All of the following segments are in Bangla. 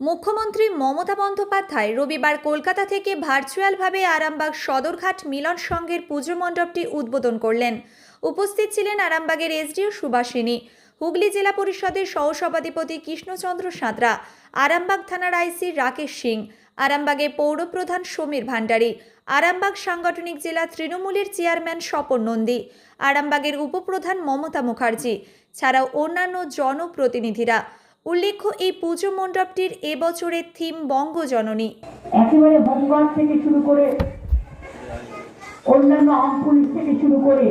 মুখ্যমন্ত্রী মমতা বন্দ্যোপাধ্যায় রবিবার কলকাতা থেকে ভার্চুয়ালভাবে আরামবাগ সদরঘাট মিলন সংঘের পুজো মণ্ডপটি উদ্বোধন করলেন। উপস্থিত ছিলেন আরামবাগের এসডিও সুভাষিনী হুগলি জেলা পরিষদের সহসভাধিপতি কৃষ্ণচন্দ্র সাঁতরা, আরামবাগ থানার আইসি রাকেশ সিং আরামবাগের পৌরপ্রধান সমীর ভান্ডারী, আরামবাগ সাংগঠনিক জেলা তৃণমূলের চেয়ারম্যান স্বপন নন্দী, আরামবাগের উপপ্রধান মমতা মুখার্জি, ছাড়াও অন্যান্য জনপ্রতিনিধিরা। উল্লেখ্য, এই পুজো মণ্ডপটির এবছরের থিম বঙ্গজননী। একেবারে হোমগার্ড থেকে শুরু করে অন্যান্য পুলিশ থেকে শুরু করে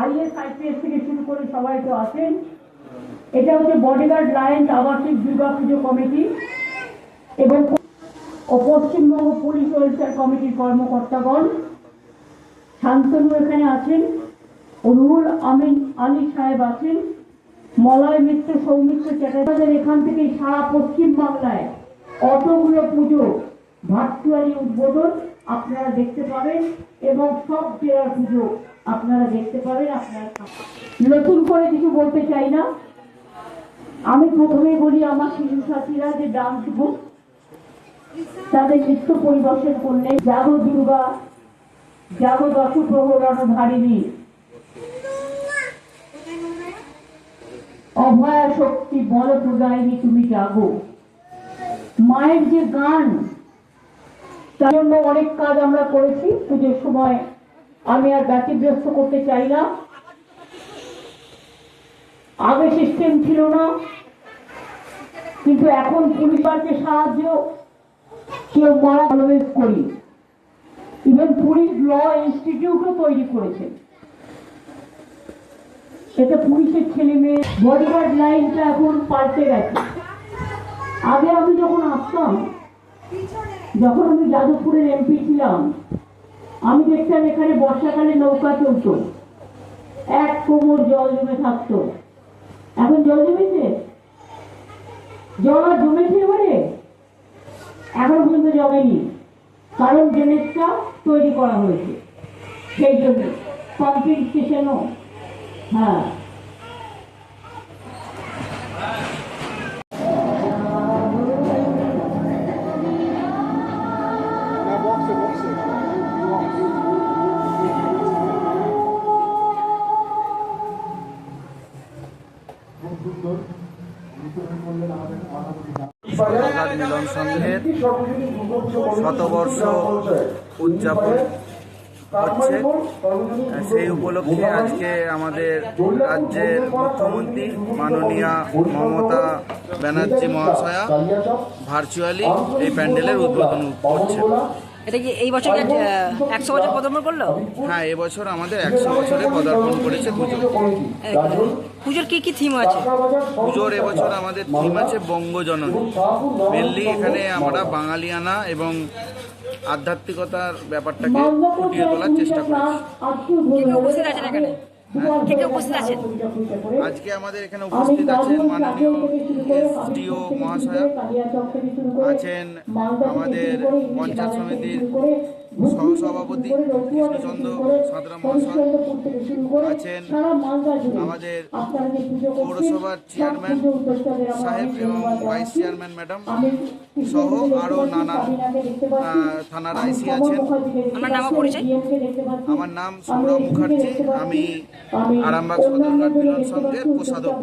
আইএস, আইপিএস থেকে শুরু করে সবাই তো আছেন। এটা হচ্ছে বডিগার্ড লায়ন্স আবাসিক দুর্গা পুজো কমিটি এবং ও পশ্চিমবঙ্গ পুলিশ ওয়েলফেয়ার কমিটির কর্মকর্তাগণ। শান্তনু এখানে আছেন রুহুল আমিন আলী সাহেব আছেন মলয় মিত্র, সৌমিত্র চ্যাটার্জি এখান থেকে সারা পশ্চিম বাংলায় অতগুলো পুজো ভার্চুয়ালি উদ্বোধন আপনারা দেখতে পাবেন এবং সব জেলার পুজো আপনারা দেখতে পাবেন আপনারা নতুন করে কিছু বলতে চাই না। আমি প্রথমে বলি আমার শিশু সাথীরা যে ডান্স গ্রুপ তাদের নৃত্য পরিবেশন করলে জাগো দুর্গা জাগো দশ প্রহরণ ধারিণী। অভয়া শক্তি বল প্রদায়নি তুমি জাগো। মায়ের যে গান, তার জন্য অনেক কাজ আমরা করেছি। পুজোর সময় আমি আর ব্যতিব্যস্ত করতে চাই না। আগে সিস্টেম ছিল না, কিন্তু এখন পুলিশকে সাহায্য, কেউ মারা করি। ইভেন পুলিশ ল ইনস্টিটিউটও তৈরি করেছে। এতে পুলিশের ছেলে মেয়ে বডিগার্ড লাইনটা এখন পাল্টে গেছে। আগে আমি যখন আসতাম, যখন আমি যাদবপুরের এমপি ছিলাম, আমি দেখতাম এখানে বর্ষাকালে নৌকা চলতো। এক কোমর জল জমে থাকতো। এখন জল জমেছে? জল আর জমেছে এবারে? এখন পর্যন্ত জমেনি। কারণ ড্রেনেজটা তৈরি করা হয়েছে। সেই জন্য। পাম্পিং স্টেশনও হ্যাঁ। শতবর্ষ উদযাপন হচ্ছে সেই উপলক্ষে আজকে আমাদের রাজ্যের মুখ্যমন্ত্রী মাননীয়া মমতা ব্যানার্জি মহাশয়া ভার্চুয়ালি এই প্যান্ডেলের উদ্বোধন করছে এটা কি এই বছর একশো বছর পদার্পণ করল? হ্যাঁ এবছর আমাদের একশো বছরে পদার্পণ করেছে পুজো। পুজোর কি কি থিম আছে? পুজোর এবছর আমাদের থিম আছে বঙ্গজননী। মেনলি এখানে আমরা বাঙালিয়ানা এবং আধ্যাত্মিকতার ব্যাপারটাকে ফুটিয়ে তোলার চেষ্টা করেছি। কে আজকে আমাদের এখানে উপস্থিত আছেন মাননীয় এসডিও মহাশয়া আছেন আমাদের পঞ্চায়েত সমিতির সহসভাপতি কৃষ্ণচন্দ্র সাঁতরা মহাশয় আছেন আমাদের পৌরসভার চেয়ারম্যান সাহেব এবং ভাইস চেয়ারম্যান ম্যাডাম সহ আরও নানান থানার আইসি আছেন। আমার নাম পরিচয়? আমার নাম সৌরভ মুখার্জি। আমি আরামবাগ সদরঘাট মিলন সংঘের কোষাধ্যক্ষ।